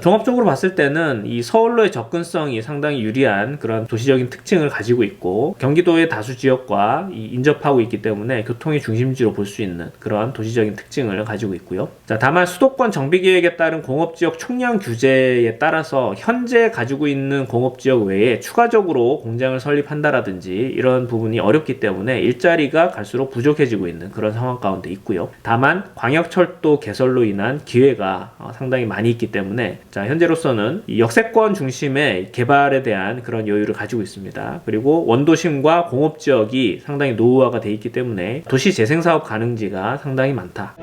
종합적으로 봤을 때는 이 서울로의 접근성이 상당히 유리한 그런 도시적인 특징을 가지고 있고 경기도의 다수 지역과 이 인접하고 있기 때문에 교통의 중심지로 볼 수 있는 그런 도시적인 특징을 가지고 있고요. 자, 다만 수도권 정비 계획에 따른 공업 지역 총량 규제에 따라서 현재 가지고 있는 공업 지역 외에 추가적으로 공장을 설립한다라든지 이런 부분이 어렵기 때문에 일자리가 갈수록 부족해지고 있는 그런 상황 가운데 있고요. 다만 광역철도 개설로 인한 기회가 어, 상당히 많이 있기 때문에 자, 현재로서는 이 역세권 중심의 개발에 대한 그런 여유를 가지고 있습니다. 그리고 원도심과 공업 지역이 상당히 노후화가 돼 있기 때문에 도시 재생 사업 가능지가 상당히 많다.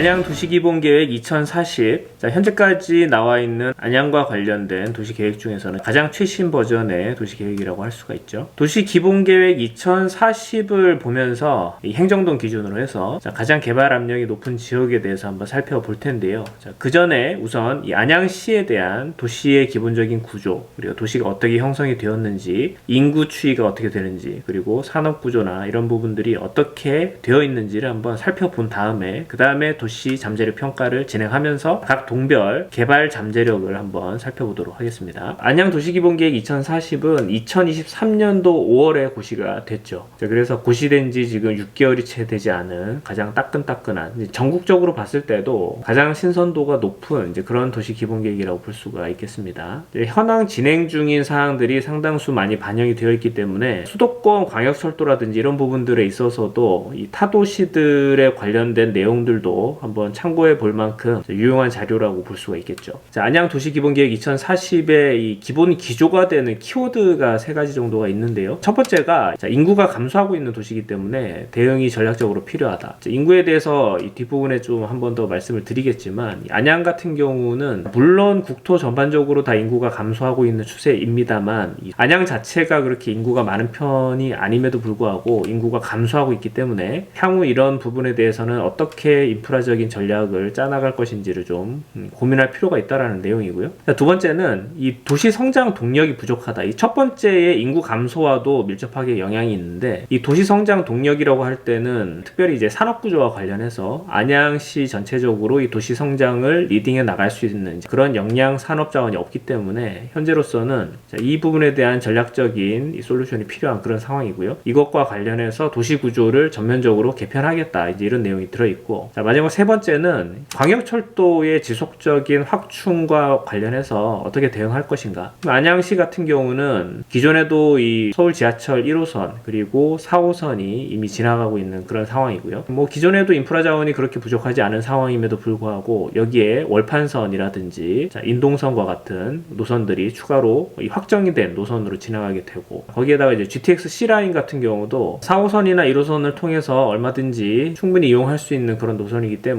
안양 도시기본계획 2040. 자, 현재까지 나와 있는 안양과 관련된 도시계획 중에서는 가장 최신 버전의 도시계획이라고 할 수가 있죠. 도시기본계획 2040을 보면서 이 행정동 기준으로 해서 자, 가장 개발 압력이 높은 지역에 대해서 한번 살펴볼 텐데요. 자, 그 전에 우선 이 안양시에 대한 도시의 기본적인 구조, 그리고 도시가 어떻게 형성이 되었는지, 인구 추이가 어떻게 되는지, 그리고 산업 구조나 이런 부분들이 어떻게 되어 있는지를 한번 살펴본 다음에 그 다음에 도시 잠재력 평가를 진행하면서 각 동별 개발 잠재력을 한번 살펴보도록 하겠습니다. 안양 도시기본계획 2040은 2023년도 5월에 고시가 됐죠. 자, 그래서 고시된 지 지금 6개월이 채 되지 않은 가장 따끈따끈한 전국적으로 봤을 때도 가장 신선도가 높은 이제 그런 도시기본계획이라고 볼 수가 있겠습니다. 현황 진행 중인 사항들이 상당수 많이 반영이 되어 있기 때문에 수도권 광역철도라든지 이런 부분들에 있어서도 이 타도시들에 관련된 내용들도 한번 참고해 볼 만큼 유용한 자료라고 볼 수가 있겠죠. 자, 안양 도시 기본 계획 2040의 이 기본 기조가 되는 키워드가 세 가지 정도가 있는데요. 첫 번째가 자, 인구가 감소하고 있는 도시이기 때문에 대응이 전략적으로 필요하다. 자, 인구에 대해서 이 뒷부분에 좀 한 번 더 말씀을 드리겠지만 이 안양 같은 경우는 물론 국토 전반적으로 다 인구가 감소하고 있는 추세입니다만 이 안양 자체가 그렇게 인구가 많은 편이 아님에도 불구하고 인구가 감소하고 있기 때문에 향후 이런 부분에 대해서는 어떻게 인프라 적인 전략을 짜나갈 것인지를 좀 음, 고민할 필요가 있다라는 내용이고요. 자, 두 번째는 이 도시 성장 동력이 부족하다. 이 첫 번째의 인구 감소와도 밀접하게 영향이 있는데 이 도시 성장 동력이라고 할 때는 특별히 이제 산업 구조와 관련해서 안양시 전체적으로 이 도시 성장을 리딩해 나갈 수 있는 그런 역량 산업 자원이 없기 때문에 현재로서는 자, 이 부분에 대한 전략적인 이 솔루션이 필요한 그런 상황이고요. 이것과 관련해서 도시 구조를 전면적으로 개편하겠다. 이제 이런 내용이 들어 있고 자, 마지막 세 번째는 광역철도의 지속적인 확충과 관련해서 어떻게 대응할 것인가. 안양시 같은 경우는 기존에도 이 서울 지하철 1호선 그리고 4호선이 이미 지나가고 있는 그런 상황이고요. 뭐 기존에도 인프라 자원이 그렇게 부족하지 않은 상황임에도 불구하고 여기에 월판선이라든지 자, 인동선과 같은 노선들이 추가로 이 확정이 된 노선으로 지나가게 되고 거기에다가 이제 GTX C 라인 같은 경우도 4호선이나 1호선을 통해서 얼마든지 충분히 이용할 수 있는 그런 노선이기 때문에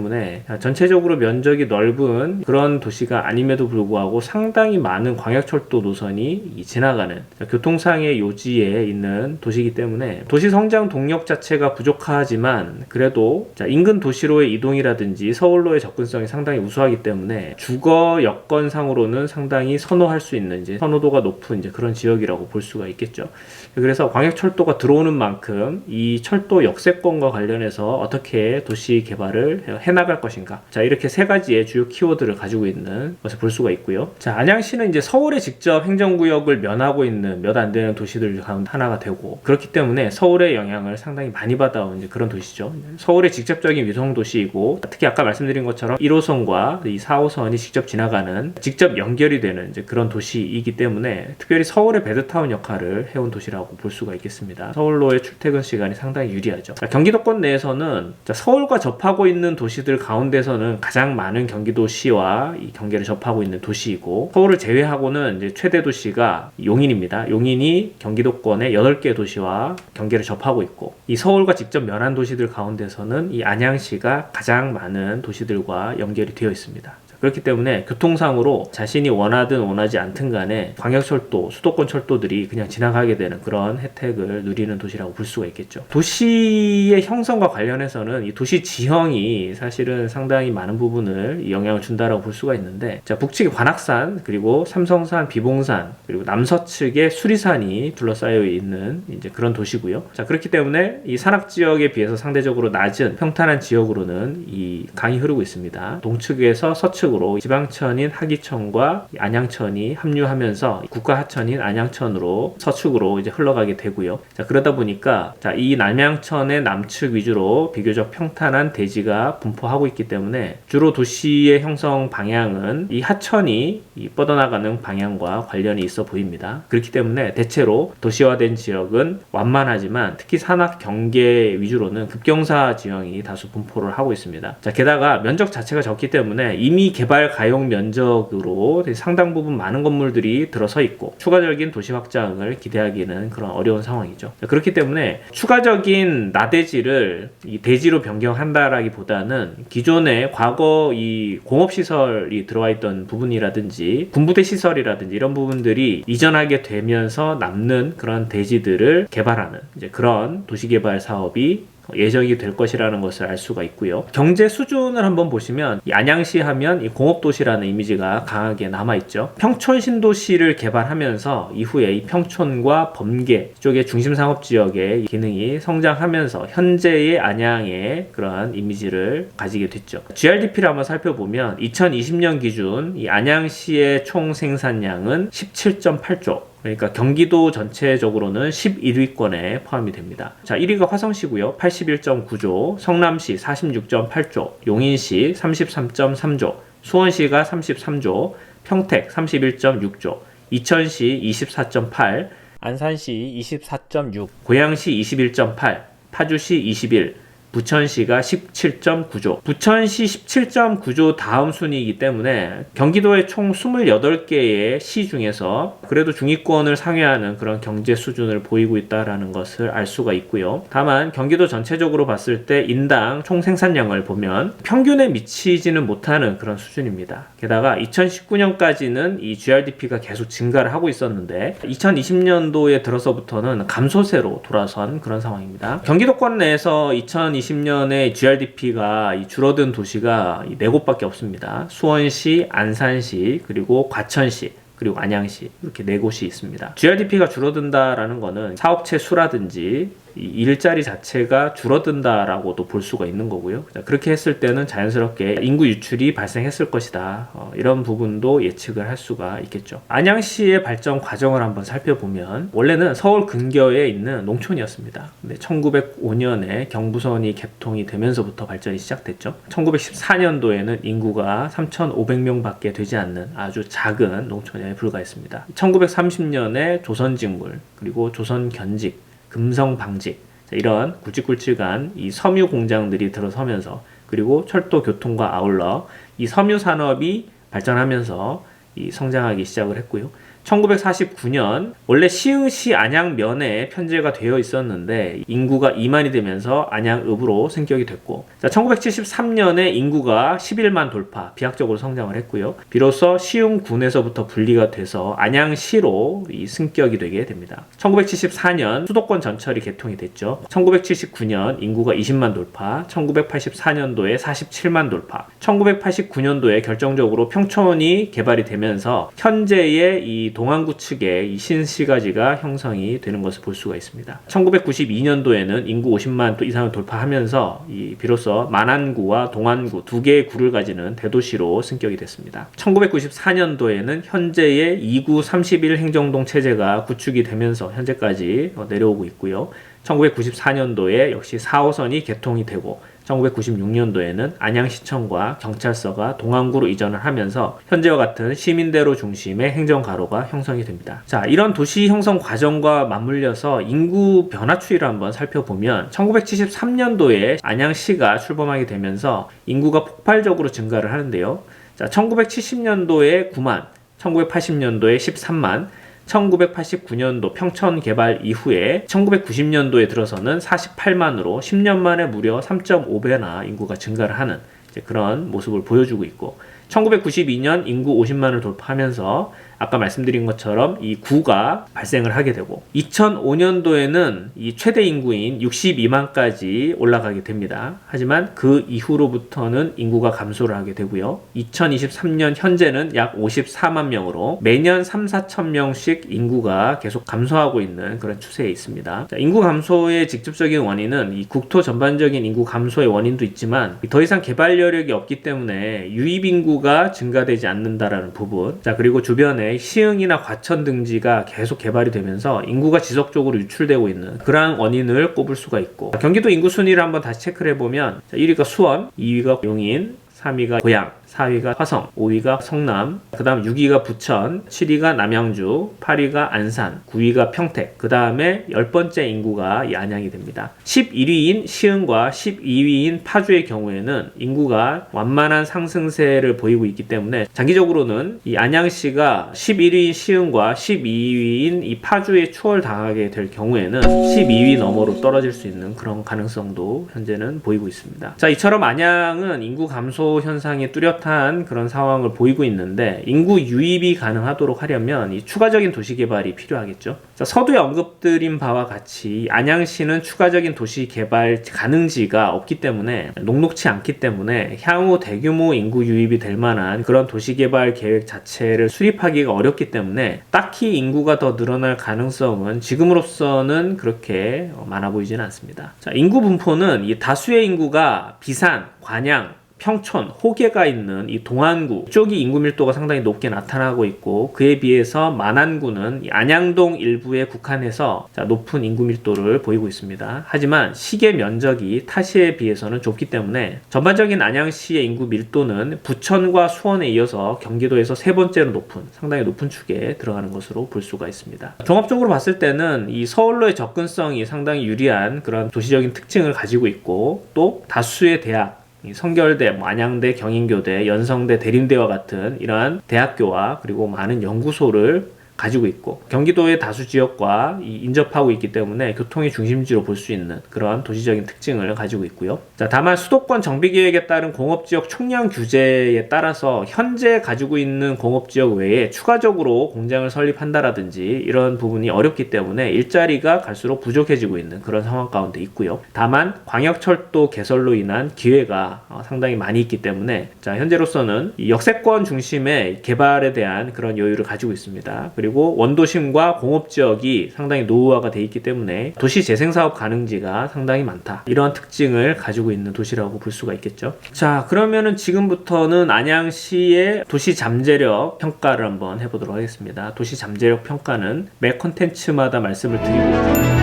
전체적으로 면적이 넓은 그런 도시가 아님에도 불구하고 상당히 많은 광역철도 노선이 이 지나가는 교통상의 요지에 있는 도시이기 때문에 도시 성장 동력 자체가 부족하지만 그래도 자, 인근 도시로의 이동이라든지 서울로의 접근성이 상당히 우수하기 때문에 주거 여건상으로는 상당히 선호할 수 있는 이제 선호도가 높은 이제 그런 지역이라고 볼 수가 있겠죠. 그래서 광역철도가 들어오는 만큼 이 철도 역세권과 관련해서 어떻게 도시 개발을 해나갈 것인가. 자, 이렇게 세 가지의 주요 키워드를 가지고 있는 것을 볼 수가 있고요. 자, 안양시는 이제 서울에 직접 행정구역을 면하고 있는 몇 안 되는 도시들 가운데 하나가 되고 그렇기 때문에 서울의 영향을 상당히 많이 받아온 이제 그런 도시죠. 서울의 직접적인 위성 도시이고 특히 아까 말씀드린 것처럼 1호선과 이 4호선이 직접 지나가는 직접 연결이 되는 이제 그런 도시이기 때문에 특별히 서울의 베드타운 역할을 해온 도시라고 볼 수가 있겠습니다. 서울로의 출퇴근 시간이 상당히 유리하죠. 자, 경기도권 내에서는 자, 서울과 접하고 있는 도시들 가운데서는 가장 많은 경기도시와 이 경계를 접하고 있는 도시이고 서울을 제외하고는 이제 최대 도시가 용인입니다. 용인이 경기도권의 8개 도시와 경계를 접하고 있고 이 서울과 직접 면한 도시들 가운데서는 이 안양시가 가장 많은 도시들과 연결이 되어 있습니다. 자, 그렇기 때문에 교통상으로 자신이 원하든 원하지 않든 간에 광역철도, 수도권 철도들이 그냥 지나가게 되는 그런 혜택을 누리는 도시라고 볼 수가 있겠죠. 도시의 형성과 관련해서는 이 도시 지형이 사실은 상당히 많은 부분을 영향을 준다라고 볼 수가 있는데 자, 북측의 관악산 그리고 삼성산, 비봉산 그리고 남서측에 수리산이 둘러싸여 있는 이제 그런 도시고요. 자, 그렇기 때문에 이 산악 지역에 비해서 상대적으로 낮은 평탄한 지역으로는 이 강이 흐르고 있습니다. 동측에서 서측 으로 지방천인 하기천과 안양천이 합류하면서 국가 하천인 안양천으로 서측으로 이제 흘러가게 되고요. 자, 그러다 보니까 자, 이 남양천의 남측 위주로 비교적 평탄한 대지가 분포하고 있기 때문에 주로 도시의 형성 방향은 이 하천이 이 뻗어나가는 방향과 관련이 있어 보입니다. 그렇기 때문에 대체로 도시화된 지역은 완만하지만 특히 산악 경계 위주로는 급경사 지형이 다수 분포를 하고 있습니다. 자, 게다가 면적 자체가 적기 때문에 이미 개발 가용 면적으로 상당 부분 많은 건물들이 들어서 있고 추가적인 도시 확장을 기대하기는 그런 어려운 상황이죠. 자, 그렇기 때문에 추가적인 나대지를 이 대지로 변경한다라기보다는 기존의 과거 이 공업 시설이 들어와 있던 부분이라든지 군부대 시설이라든지 이런 부분들이 이전하게 되면서 남는 그런 대지들을 개발하는 그런 도시개발 사업이 예정이 될 것이라는 것을 알 수가 있고요. 경제 수준을 한번 보시면 이 안양시 하면 이 공업도시라는 이미지가 강하게 남아 있죠. 평촌 신도시를 개발하면서 이후에 이 평촌과 범계 쪽의 중심 상업 지역의 기능이 성장하면서 현재의 안양의 그러한 이미지를 가지게 됐죠. GRDP를 한번 살펴보면 2020년 기준 이 안양시의 총 생산량은 17.8조 그러니까 경기도 전체적으로는 11위권에 포함이 됩니다. 자, 1위가 화성시고요. 81.9조, 성남시 46.8조, 용인시 33.3조, 수원시가 33조, 평택 31.6조, 이천시 24.8, 안산시 24.6, 고양시 21.8, 파주시 21, 부천시가 17.9조. 부천시 17.9조 다음 순위이기 때문에 경기도의 총 28개의 시 중에서 그래도 중위권을 상회하는 그런 경제 수준을 보이고 있다라는 것을 알 수가 있고요. 다만 경기도 전체적으로 봤을 때 인당 총 생산량을 보면 평균에 미치지는 못하는 그런 수준입니다. 게다가 2019년까지는 이 GRDP가 계속 증가를 하고 있었는데 2020년도에 들어서부터는 감소세로 돌아선 그런 상황입니다. 경기도권 내에서 2020 년에 GRDP가 줄어든 도시가 네 곳밖에 없습니다. 수원시, 안산시, 그리고 과천시, 그리고 안양시 이렇게 네 곳이 있습니다. GRDP가 줄어든다라는 거는 사업체 수라든지 이 일자리 자체가 줄어든다라고도 볼 수가 있는 거고요. 자, 그렇게 했을 때는 자연스럽게 인구 유출이 발생했을 것이다. 어, 이런 부분도 예측을 할 수가 있겠죠. 안양시의 발전 과정을 한번 살펴보면 원래는 서울 근교에 있는 농촌이었습니다. 근데 1905년에 경부선이 개통이 되면서부터 발전이 시작됐죠. 1914년도에는 인구가 3,500명밖에 되지 않는 아주 작은 농촌에 불과했습니다. 1930년에 조선직물 그리고 조선견직 금성 방직 이런 굵직굵직한 이 섬유 공장들이 들어서면서 그리고 철도 교통과 아울러 이 섬유 산업이 발전하면서 이 성장하기 시작을 했고요. 1949년 원래 시흥시 안양면에 편제가 되어 있었는데 인구가 2만이 되면서 안양읍으로 승격이 됐고 자, 1973년에 인구가 11만 돌파 비약적으로 성장을 했고요. 비로소 시흥군에서부터 분리가 돼서 안양시로 이 승격이 되게 됩니다. 1974년 수도권 전철이 개통이 됐죠. 1979년 인구가 20만 돌파, 1984년도에 47만 돌파, 1989년도에 결정적으로 평촌이 개발이 되면서 현재의 이 동안구 측의 이 신시가지가 형성이 되는 것을 볼 수가 있습니다. 1992년도에는 인구 50만 또 이상을 돌파하면서 이 비로소 만안구와 동안구 두 개의 구를 가지는 대도시로 승격이 됐습니다. 1994년도에는 현재의 2구 31 행정동 체제가 구축이 되면서 현재까지 내려오고 있고요. 1994년도에 역시 4호선이 개통이 되고 1996년도에는 안양시청과 경찰서가 동안구로 이전을 하면서 현재와 같은 시민대로 중심의 행정가로가 형성이 됩니다. 자, 이런 도시 형성 과정과 맞물려서 인구 변화 추이를 한번 살펴보면 1973년도에 안양시가 출범하게 되면서 인구가 폭발적으로 증가를 하는데요. 자, 1970년도에 9만, 1980년도에 13만, 1989년도 평천 개발 이후에 1990년도에 들어서는 48만으로 10년 만에 무려 3.5배나 인구가 증가를 하는 그런 모습을 보여주고 있고 1992년 인구 50만을 돌파하면서 아까 말씀드린 것처럼 이 구가 발생을 하게 되고 2005년도에는 이 최대 인구인 62만까지 올라가게 됩니다. 하지만 그 이후로부터는 인구가 감소를 하게 되고요. 2023년 현재는 약 54만 명으로 매년 3, 4천 명씩 인구가 계속 감소하고 있는 그런 추세에 있습니다. 자, 인구 감소의 직접적인 원인은 이 국토 전반적인 인구 감소의 원인도 있지만 더 이상 개발 여력이 없기 때문에 유입 인구가 증가되지 않는다라는 부분. 자, 그리고 주변에 시흥이나 과천 등지가 계속 개발이 되면서 인구가 지속적으로 유출되고 있는 그러한 원인을 꼽을 수가 있고 경기도 인구 순위를 한번 다시 체크를 해보면 자, 1위가 수원, 2위가 용인, 3위가 고양, 4위가 화성, 5위가 성남, 그 다음 6위가 부천, 7위가 남양주, 8위가 안산, 9위가 평택, 그 다음에 10번째 인구가 이 안양이 됩니다. 11위인 시흥과 12위인 파주의 경우에는 인구가 완만한 상승세를 보이고 있기 때문에 장기적으로는 이 안양시가 11위인 시흥과 12위인 이 파주에 추월당하게 될 경우에는 12위 너머로 떨어질 수 있는 그런 가능성도 현재는 보이고 있습니다. 자, 이처럼 안양은 인구 감소 현상이 뚜렷 한 그런 상황을 보이고 있는데 인구 유입이 가능하도록 하려면 이 추가적인 도시 개발이 필요하겠죠. 자, 서두에 언급드린 바와 같이 안양시는 추가적인 도시 개발 가능지가 없기 때문에 녹록치 않기 때문에 향후 대규모 인구 유입이 될 만한 그런 도시 개발 계획 자체를 수립하기가 어렵기 때문에 딱히 인구가 더 늘어날 가능성은 지금으로서는 그렇게 많아 보이지는 않습니다. 자, 인구 분포는 이 다수의 인구가 비산, 관양, 평촌, 호계가 있는 이 동안구 쪽이 인구 밀도가 상당히 높게 나타나고 있고 그에 비해서 만안구는 이 안양동 일부에 국한해서 자, 높은 인구 밀도를 보이고 있습니다. 하지만 시계 면적이 타시에 비해서는 좁기 때문에 전반적인 안양시의 인구 밀도는 부천과 수원에 이어서 경기도에서 세 번째로 높은 상당히 높은 축에 들어가는 것으로 볼 수가 있습니다. 종합적으로 봤을 때는 이 서울로의 접근성이 상당히 유리한 그런 도시적인 특징을 가지고 있고 또 다수의 대학 이 성결대, 뭐 안양대, 경인교대, 연성대, 대림대와 같은 이러한 대학교와 그리고 많은 연구소를 가지고 있고 경기도의 다수 지역과 이 인접하고 있기 때문에 교통의 중심지로 볼 수 있는 그런 도시적인 특징을 가지고 있고요. 자, 다만 수도권 정비 계획에 따른 공업 지역 총량 규제에 따라서 현재 가지고 있는 공업 지역 외에 추가적으로 공장을 설립한다라든지 이런 부분이 어렵기 때문에 일자리가 갈수록 부족해지고 있는 그런 상황 가운데 있고요. 다만 광역철도 개설로 인한 기회가 어, 상당히 많이 있기 때문에 자, 현재로서는 이 역세권 중심의 개발에 대한 그런 여유를 가지고 있습니다. 그리고 원도심과 공업 지역이 상당히 노후화가 돼 있기 때문에 도시 재생 사업 가능지가 상당히 많다. 이러한 특징을 가지고 있는 도시라고 볼 수가 있겠죠. 자, 그러면은 지금부터는 안양시의 도시 잠재력 평가를 한번 해보도록 하겠습니다. 도시 잠재력 평가는 매 컨텐츠마다 말씀을 드리고 있죠.